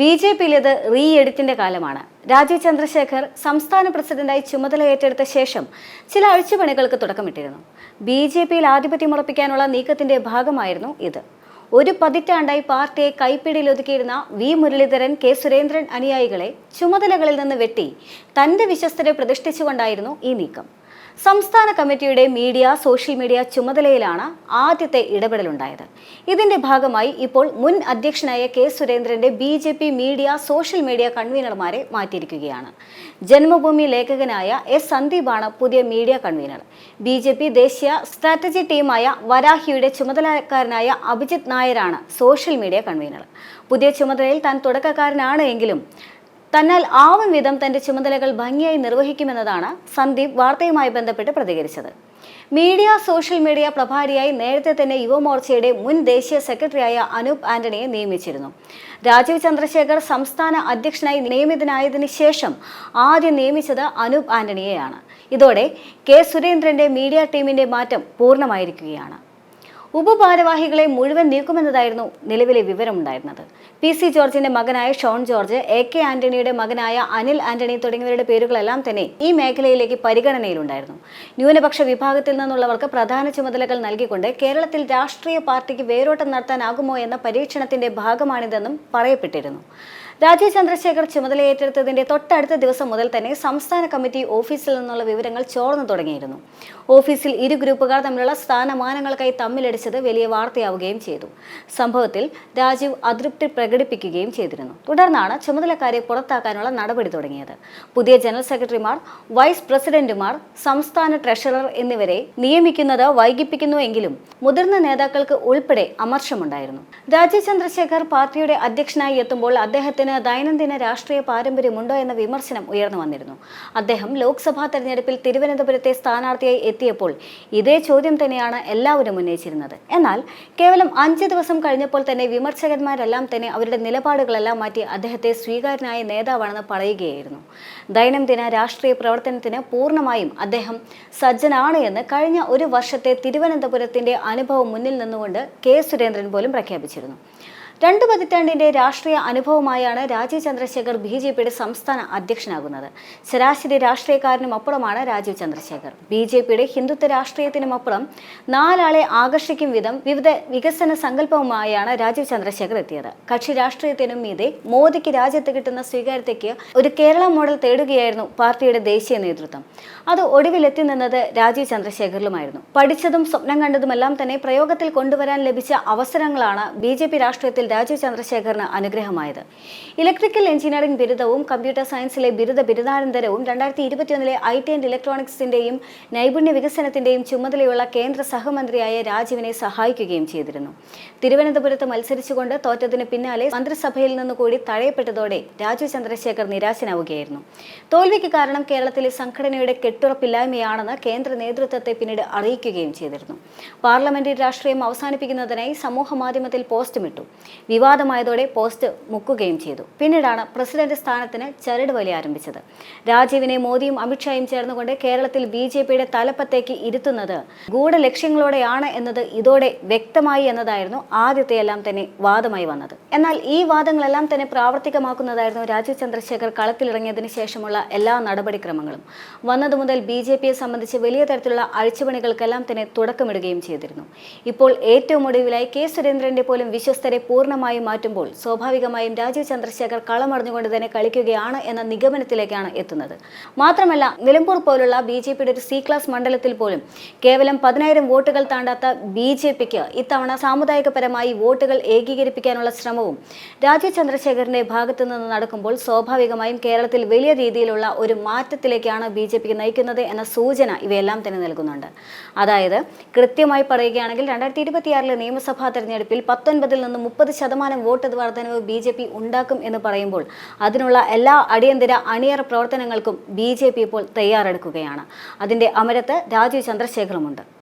B J പിയിലേത് re എഡിറ്റിന്റെ കാലമാണ്. രാജീവ് ചന്ദ്രശേഖർ സംസ്ഥാന പ്രസിഡന്റായി ചുമതല ഏറ്റെടുത്ത ശേഷം ചില അഴിച്ചുപണികൾക്ക് തുടക്കമിട്ടിരുന്നു. ബി ജെ പിയിൽ ആധിപത്യം ഉറപ്പിക്കാനുള്ള നീക്കത്തിന്റെ ഭാഗമായിരുന്നു ഇത്. ഒരു പതിറ്റാണ്ടായി പാർട്ടിയെ കൈപ്പിടിയിലൊതുക്കിയിരുന്ന വി മുരളീധരൻ കെ സുരേന്ദ്രൻ അനുയായികളെ ചുമതലകളിൽ നിന്ന് വെട്ടി തന്റെ വിശ്വസ്തരെ പ്രതിഷ്ഠിച്ചുകൊണ്ടായിരുന്നു ഈ നീക്കം. സംസ്ഥാന കമ്മിറ്റിയുടെ മീഡിയ സോഷ്യൽ മീഡിയ ചുമതലയിലാണ് ആദ്യത്തെ ഇടപെടലുണ്ടായത്. ഇതിന്റെ ഭാഗമായി ഇപ്പോൾ മുൻ അധ്യക്ഷനായ കെ സുരേന്ദ്രന്റെ B J P media social media കൺവീനർമാരെ മാറ്റിയിരിക്കുകയാണ്. ജന്മഭൂമി ലേഖകനായ എസ് സന്ദീപാണ് പുതിയ media convener. B J P ദേശീയ സ്ട്രാറ്റജി ടീമായ വരാഹിയുടെ ചുമതലക്കാരനായ അഭിജിത് നായരാണ് സോഷ്യൽ മീഡിയ കൺവീനർ. പുതിയ ചുമതലയിൽ താൻ തുടക്കക്കാരനാണ് എങ്കിലും തന്നാൽ ആവും വിധം തന്റെ ചുമതലകൾ ഭംഗിയായി നിർവഹിക്കുമെന്നതാണ് സന്ദീപ് വാർത്തയുമായി ബന്ധപ്പെട്ട് പ്രതികരിച്ചത്. മീഡിയ സോഷ്യൽ മീഡിയ പ്രഭാരിയായി നേരത്തെ തന്നെ യുവമോർച്ചയുടെ മുൻ ദേശീയ സെക്രട്ടറിയായ അനൂപ് ആന്റണിയെ നിയമിച്ചിരുന്നു. രാജീവ് ചന്ദ്രശേഖർ സംസ്ഥാന അധ്യക്ഷനായി നിയമിതനായതിനു ശേഷം ആദ്യം നിയമിച്ചത് അനൂപ് ആന്റണിയെയാണ്. ഇതോടെ കെ സുരേന്ദ്രന്റെ മീഡിയ ടീമിന്റെ മാറ്റം പൂർണമായിരിക്കുകയാണ്. ഉപഭാരവാഹികളെ മുഴുവൻ നീക്കുമെന്നതായിരുന്നു നിലവിലെ വിവരമുണ്ടായിരുന്നത്. പി സി ജോർജിന്റെ മകനായ ഷോൺ ജോർജ് എ കെ ആന്റണിയുടെ മകനായ അനിൽ ആന്റണി തുടങ്ങിയവരുടെ പേരുകളെല്ലാം തന്നെ ഈ മേഖലയിലേക്ക് പരിഗണനയിലുണ്ടായിരുന്നു. ന്യൂനപക്ഷ വിഭാഗത്തിൽ നിന്നുള്ളവർക്ക് പ്രധാന ചുമതലകൾ നൽകിക്കൊണ്ട് കേരളത്തിൽ രാഷ്ട്രീയ പാർട്ടിക്ക് വേരോട്ടം നടത്താനാകുമോ എന്ന പരീക്ഷണത്തിന്റെ ഭാഗമാണിതെന്നും പറയപ്പെട്ടിരുന്നു. രാജീവ് ചന്ദ്രശേഖർ ചുമതലയേറ്റെടുത്തതിന്റെ തൊട്ടടുത്ത ദിവസം മുതൽ തന്നെ സംസ്ഥാന കമ്മിറ്റി ഓഫീസിൽ നിന്നുള്ള വിവരങ്ങൾ ചോർന്നു തുടങ്ങിയിരുന്നു. ഓഫീസിൽ ഇരു ഗ്രൂപ്പുകാർ തമ്മിലുള്ള സ്ഥാനമാനങ്ങൾക്കായി തമ്മിലടിച്ചത് വലിയ വാർത്തയാവുകയും ചെയ്തു. സംഭവത്തിൽ രാജീവ് അതൃപ്തി പ്രകടിപ്പിക്കുകയും ചെയ്തിരുന്നു. തുടർന്നാണ് ചുമതലക്കാരെ പുറത്താക്കാനുള്ള നടപടി തുടങ്ങിയത്. പുതിയ ജനറൽ സെക്രട്ടറിമാർ വൈസ് പ്രസിഡന്റുമാർ സംസ്ഥാന ട്രഷറർ എന്നിവരെ നിയമിക്കുന്നത് വൈകിപ്പിക്കുന്നുവെങ്കിലും മുതിർന്ന നേതാക്കൾക്ക് ഉൾപ്പെടെ അമർഷമുണ്ടായിരുന്നു. രാജീവ് ചന്ദ്രശേഖർ പാർട്ടിയുടെ അധ്യക്ഷനായി എത്തുമ്പോൾ അദ്ദേഹത്തിന് ദൈനംദിന രാഷ്ട്രീയ പാരമ്പര്യമുണ്ടോ എന്ന വിമർശനം ഉയർന്നു വന്നിരുന്നു. അദ്ദേഹം ലോക്സഭാ തെരഞ്ഞെടുപ്പിൽ തിരുവനന്തപുരത്തെ സ്ഥാനാർത്ഥിയായി എത്തിയപ്പോൾ ഇതേ ചോദ്യം തന്നെയാണ് എല്ലാവരും ഉന്നയിച്ചിരുന്നത്. എന്നാൽ കേവലം അഞ്ച് ദിവസം കഴിഞ്ഞപ്പോൾ തന്നെ വിമർശകന്മാരെല്ലാം തന്നെ അവരുടെ നിലപാടുകളെല്ലാം മാറ്റി അദ്ദേഹത്തെ സ്വീകാര്യനായ നേതാവാണെന്ന് പറയുകയായിരുന്നു. ദൈനംദിന രാഷ്ട്രീയ പ്രവർത്തനത്തിന് പൂർണമായും അദ്ദേഹം സജ്ജനാണ് എന്ന് കഴിഞ്ഞ ഒരു വർഷത്തെ തിരുവനന്തപുരത്തിന്റെ അനുഭവം മുന്നിൽ നിന്നുകൊണ്ട് കെ സുരേന്ദ്രൻ പോലും പ്രഖ്യാപിച്ചിരുന്നു. രണ്ടു പതിറ്റാണ്ടിന്റെ രാഷ്ട്രീയ അനുഭവമായാണ് രാജീവ് ചന്ദ്രശേഖർ ബി ജെ പിയുടെ സംസ്ഥാന അധ്യക്ഷനാകുന്നത്. ശരാശരി രാഷ്ട്രീയക്കാരനും അപ്പുറമാണ് രാജീവ് ചന്ദ്രശേഖർ. ബി ജെ പിയുടെ ഹിന്ദുത്വ രാഷ്ട്രീയത്തിനും അപ്പുറം നാലാളെ ആകർഷിക്കും വിധം വിവിധ വികസന സങ്കല്പവുമായാണ് രാജീവ് ചന്ദ്രശേഖർ എത്തിയത്. കക്ഷി രാഷ്ട്രീയത്തിനും മീതെ മോദിക്ക് രാജ്യത്ത് കിട്ടുന്ന സ്വീകാര്യതയ്ക്ക് ഒരു കേരള മോഡൽ തേടുകയായിരുന്നു പാർട്ടിയുടെ ദേശീയ നേതൃത്വം. അത് ഒടുവിലെത്തി നിന്നത് രാജീവ് ചന്ദ്രശേഖറിലുമായിരുന്നു. പഠിച്ചതും സ്വപ്നം കണ്ടതുമെല്ലാം തന്നെ പ്രയോഗത്തിൽ കൊണ്ടുവരാൻ ലഭിച്ച അവസരങ്ങളാണ് ബി ജെ രാഷ്ട്രീയത്തിൽ രാജീവ് ചന്ദ്രശേഖറിന് അനുഗ്രഹമായത്. ഇലക്ട്രിക്കൽ എഞ്ചിനീയറിംഗ് ബിരുദവും കമ്പ്യൂട്ടർ സയൻസിലെ ബിരുദ ബിരുദാനന്തരവും രണ്ടായിരത്തി ഇരുപത്തിയൊന്നിലെ ഐ ടി ആൻഡ് ഇലക്ട്രോണിക്സിന്റെയും നൈപുണ്യ വികസനത്തിന്റെയും ചുമതലയുള്ള കേന്ദ്ര സഹമന്ത്രിയായ രാജീവിനെ സഹായിക്കുകയും ചെയ്തിരുന്നു. തിരുവനന്തപുരത്ത് മത്സരിച്ചുകൊണ്ട് തോറ്റതിന് പിന്നാലെ മന്ത്രിസഭയിൽ നിന്നുകൂടി തഴയപ്പെട്ടതോടെ രാജീവ് ചന്ദ്രശേഖർ നിരാശനാവുകയായിരുന്നു. തോൽവിക്ക് കാരണം കേരളത്തിലെ സംഘടനയുടെ കെട്ടുറപ്പില്ലായ്മയാണെന്ന് കേന്ദ്ര നേതൃത്വത്തെ പിന്നീട് അറിയിക്കുകയും ചെയ്തിരുന്നു. പാർലമെന്ററി രാഷ്ട്രീയം അവസാനിപ്പിക്കുന്നതിനായി സമൂഹ മാധ്യമത്തിൽ പോസ്റ്റുമിട്ടു വിവാദമായതോടെ പോസ്റ്റ് മുക്കുകയും ചെയ്തു. പിന്നീടാണ് പ്രസിഡന്റ് സ്ഥാനത്തിന് ചരട് വലി ആരംഭിച്ചത്. രാജീവിനെ മോദിയും അമിത്ഷായും ചേർന്നുകൊണ്ട് കേരളത്തിൽ ബി ജെ പിയുടെ തലപ്പത്തേക്ക് ഇരുത്തുന്നത് ഗൂഢലക്ഷ്യങ്ങളോടെയാണ് എന്നത് ഇതോടെ വ്യക്തമായി എന്നതായിരുന്നു ആദ്യത്തെയെല്ലാം തന്നെ വാദമായി വന്നത്. എന്നാൽ ഈ വാദങ്ങളെല്ലാം തന്നെ പ്രാവർത്തികമാക്കുന്നതായിരുന്നു രാജീവ് ചന്ദ്രശേഖർ കളത്തിലിറങ്ങിയതിനു ശേഷമുള്ള എല്ലാ നടപടിക്രമങ്ങളും. വന്നതു മുതൽ ബി ജെ പിയെ സംബന്ധിച്ച് വലിയ തരത്തിലുള്ള അഴിച്ചുപണികൾക്കെല്ലാം തന്നെ തുടക്കമിടുകയും ചെയ്തിരുന്നു. ഇപ്പോൾ ഏറ്റവും ഒടുവിലായി കെ സുരേന്ദ്രന്റെ പോലും വിശ്വസ്തരെ പൂർണമായും മാറ്റുമ്പോൾ സ്വാഭാവികമായും രാജീവ് ചന്ദ്രശേഖർ കളമറിഞ്ഞുകൊണ്ട് തന്നെ കളിക്കുകയാണ് എന്ന നിഗമനത്തിലേക്കാണ് എത്തുന്നത്. മാത്രമല്ല നിലമ്പൂർ പോലുള്ള ബി ജെ പിയുടെ ഒരു സി ക്ലാസ് മണ്ഡലത്തിൽ പോലും കേവലം പതിനായിരം വോട്ടുകൾ താണ്ടാത്ത ബി ജെ പിക്ക് ഇത്തവണ സാമുദായികപരമായി വോട്ടുകൾ ഏകീകരിപ്പിക്കാനുള്ള ശ്രമവും രാജീവ് ചന്ദ്രശേഖരന്റെ ഭാഗത്തു നിന്ന് നടക്കുമ്പോൾ സ്വാഭാവികമായും കേരളത്തിൽ വലിയ രീതിയിലുള്ള ഒരു മാറ്റത്തിലേക്കാണ് ബി ജെ പിക്ക് നയിക്കുന്നത് എന്ന സൂചന ഇവയെല്ലാം തന്നെ നൽകുന്നുണ്ട്. അതായത് കൃത്യമായി പറയുകയാണെങ്കിൽ രണ്ടായിരത്തി ഇരുപത്തിയാറിലെ നിയമസഭാ തെരഞ്ഞെടുപ്പിൽ പത്തൊൻപതിൽ നിന്ന് മുപ്പത് ശതമാനം വോട്ട് വർധനവ് ബി ജെ പി ഉണ്ടാക്കും എന്ന് പറയുമ്പോൾ അതിനുള്ള എല്ലാ അടിയന്തര അണിയറ പ്രവർത്തനങ്ങൾക്കും ബി ജെ പി ഇപ്പോൾ തയ്യാറെടുക്കുകയാണ്. അതിന്റെ അമരത്ത് രാജീവ് ചന്ദ്രശേഖറുമുണ്ട്.